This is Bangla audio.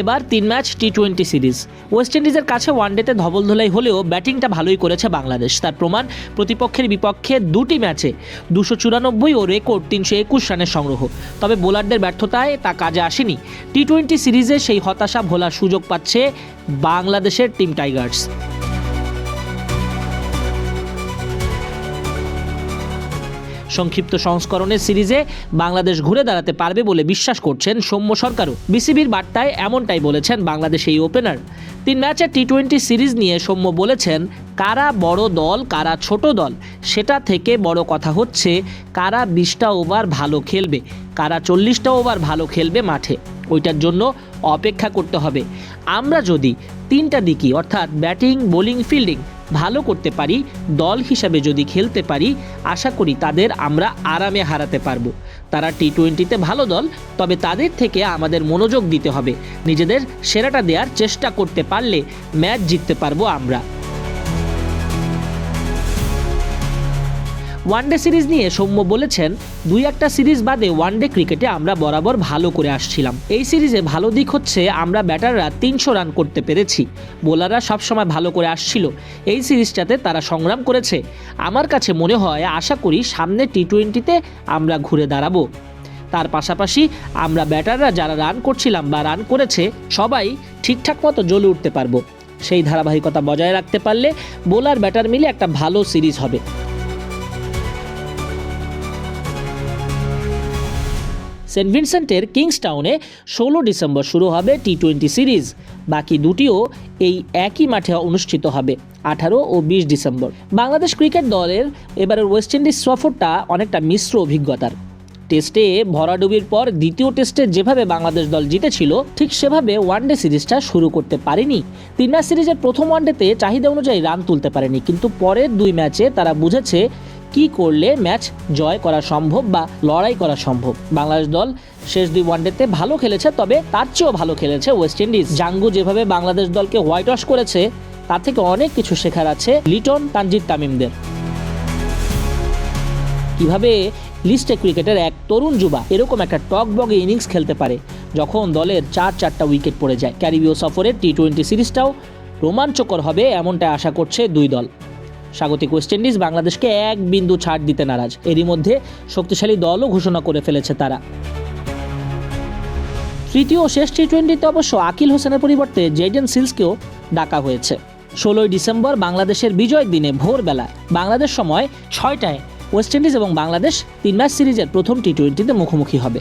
এবার তিন match T twenty series. West ইন্ডিজের কাছে ওয়ানডেতে ধবলধোলাই হলেও ব্যাটিংটা ভালোই করেছে বাংলাদেশ। তার প্রমাণ, প্রতিপক্ষের বিপক্ষে দুটি ম্যাচে দুশো চুরানব্বই ও রেকর্ড তিনশো একুশ রানের সংগ্রহ। তবে বোলারদের ব্যর্থতায় তা কাজে আসেনি। টি টোয়েন্টি সিরিজে সেই হতাশা ভোলার সুযোগ পাচ্ছে বাংলাদেশের টিম টাইগার্স। সংক্ষিপ্ত সংস্করণের সিরিজে বাংলাদেশ ঘুরে দাঁড়াতে পারবে বলে বিশ্বাস করছেন সৌম্য সরকারও। বিসিবির বার্তায় এমনটাই বলেছেন বাংলাদেশ এই ওপেনার। তিন ম্যাচের টি টোয়েন্টি সিরিজ নিয়ে সৌম্য বলেছেন, কারা বড় দল, কারা ছোট দল? সেটা থেকে বড় কথা হচ্ছে কারা বিশটা ওভার ভালো খেলবে, কারা চল্লিশটা ওভার ভালো খেলবে মাঠে। ওইটার জন্য অপেক্ষা করতে হবে। আমরা যদি তিনটা দিকই, অর্থাৎ ব্যাটিং, বোলিং, ফিল্ডিং ভালো করতে পারি, দল হিসাবে যদি খেলতে পারি, আশা করি তাদের আমরা আরামে হারাতে পারব। তারা টি টোয়েন্টিতে ভালো দল, তবে তাদের থেকে আমাদের মনোযোগ দিতে হবে। নিজেদের সেরাটা দেওয়ার চেষ্টা করতে পারলে ম্যাচ জিততে পারব আমরা। ওয়ানডে সিরিজ নিয়ে সৌম্য বলেছেন, দুই একটা সিরিজ বাদে ওয়ানডে ক্রিকেটে আমরা বরাবর ভালো করে আসছিলাম। এই সিরিজে ভালো দিক হচ্ছে আমরা ব্যাটাররা তিনশো রান করতে পেরেছি। বোলাররা সবসময় ভালো করে আসছিল। এই সিরিজটাতে তারা সংগ্রাম করেছে। আমার কাছে মনে হয়, আশা করি সামনে টি টোয়েন্টিতে আমরা ঘুরে দাঁড়াবো। তার পাশাপাশি আমরা ব্যাটাররা যারা রান করছিলাম বা রান করেছে, সবাই ঠিকঠাক মতো জ্বলে উঠতে পারব। সেই ধারাবাহিকতা বজায় রাখতে পারলে বোলার ব্যাটার মিলে একটা ভালো সিরিজ হবে। সেন্ট ভিনসেন্টের কিংসটাউনে ষোলো ডিসেম্বর শুরু হবে টি টোয়েন্টি সিরিজ। বাকি দুটিও এই একই মাঠে অনুষ্ঠিত হবে, আঠারো ও বিশ ডিসেম্বর। বাংলাদেশ ক্রিকেট দলের এবারের ওয়েস্ট ইন্ডিজ সফরটা অনেকটা মিশ্র অভিজ্ঞতার। টেস্টে ভরাডুবির পর দ্বিতীয় টেস্টে যেভাবে বাংলাদেশ দল জিতেছিল, ঠিক সেভাবে ওয়ানডে সিরিজটা শুরু করতে পারেনি। তিন ম্যাচ সিরিজের প্রথম ওয়ানডেতে চাহিদা অনুযায়ী রান তুলতে পারেনি, কিন্তু পরের দুই ম্যাচে তারা বুঝেছে কি করলে ম্যাচ জয় করা সম্ভব বা লড়াই করা সম্ভব? বাংলাদেশ দল শেষ দুই ওয়ানডেতে ভালো খেলেছে, তবে তার চেয়েও ভালো খেলেছে ওয়েস্ট ইন্ডিজ। জাঙ্গু যেভাবে বাংলাদেশ দলকে হোয়াইট ওয়াশ করেছে তার থেকে অনেক কিছু শেখার আছে লিটন তানজিদ তামিমদের। কীভাবে লিস্টে ক্রিকেটের এক তরুণ যুবা এরকম একটা টক বগে ইনিংস খেলতে পারে যখন দলের চার চারটা উইকেট পড়ে যায়? ক্যারিবীয় সফরের টি টোয়েন্টি সিরিজটাও রোমাঞ্চকর হবে এমনটাই আশা করছে দুই দল। স্বাগতিক ওয়েস্ট ইন্ডিজ বাংলাদেশকে এক বিন্দু ছাড় দিতে নারাজ। এরই মধ্যে শক্তিশালী দলও ঘোষণা করে ফেলেছে তারা। তৃতীয় শেষ টি টোয়েন্টিতে অবশ্য আকিল হোসেনের পরিবর্তে জেডেন সিলসকেও ডাকা হয়েছে। ষোলোই ডিসেম্বর বাংলাদেশের বিজয় দিনে ভোরবেলা বাংলাদেশ সময় ছয়টায় ওয়েস্ট ইন্ডিজ এবং বাংলাদেশ তিন ম্যাচ সিরিজের প্রথম টি টোয়েন্টিতে মুখোমুখি হবে।